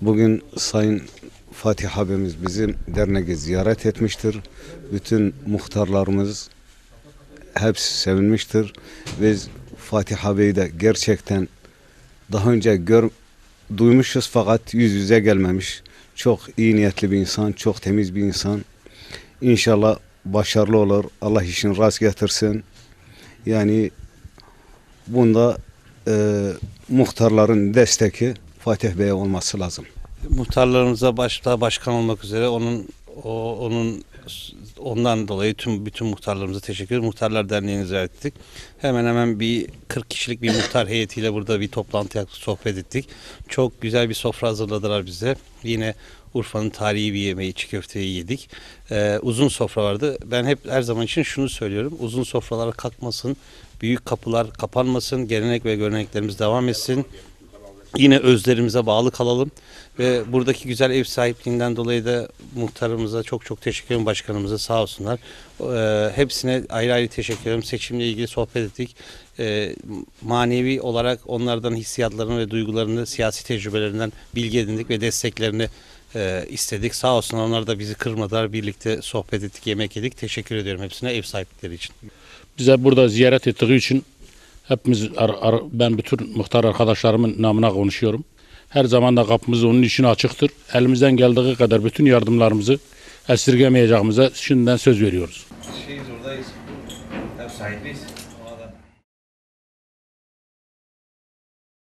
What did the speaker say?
Bugün Sayın Fatih abimiz bizim derneği ziyaret etmiştir. Bütün muhtarlarımız hepsi sevinmiştir. Biz Fatih abiyi de gerçekten daha önce gör, duymuşuz fakat yüz yüze gelmemiş. Çok iyi niyetli bir insan, çok temiz bir insan. İnşallah başarılı olur. Allah işini rast getirsin. Yani bunda e, muhtarların desteği Fatih Bey'e olması lazım. muhtarlarımıza başta başkan olmak üzere onun o onun ondan dolayı tüm bütün muhtarlarımıza teşekkür ederim. Muhtarlar Derneği'ni ziyaret ettik. Hemen hemen bir 40 kişilik bir muhtar heyetiyle burada bir toplantı yaptık, sohbet ettik. Çok güzel bir sofra hazırladılar bize. Yine Urfa'nın tarihi bir yemeği, çiğ köfteyi yedik. Ee, uzun sofra vardı. Ben hep her zaman için şunu söylüyorum. Uzun sofralar kalkmasın, büyük kapılar kapanmasın, gelenek ve göreneklerimiz devam etsin yine özlerimize bağlı kalalım ve buradaki güzel ev sahipliğinden dolayı da muhtarımıza çok çok teşekkür ederim başkanımıza sağ olsunlar. Ee, hepsine ayrı ayrı teşekkür ederim. Seçimle ilgili sohbet ettik. Ee, manevi olarak onlardan hissiyatlarını ve duygularını, siyasi tecrübelerinden bilgi edindik ve desteklerini e, istedik. Sağ olsunlar onlar da bizi kırmadılar. Birlikte sohbet ettik, yemek yedik. Teşekkür ediyorum hepsine ev sahiplikleri için. bize burada ziyaret ettiği için hepimiz ar- ar- ben bütün muhtar arkadaşlarımın namına konuşuyorum. Her zaman da kapımız onun için açıktır. Elimizden geldiği kadar bütün yardımlarımızı esirgemeyeceğimize şimdiden söz veriyoruz. Şeyiz oradayız. Ev sahibiyiz.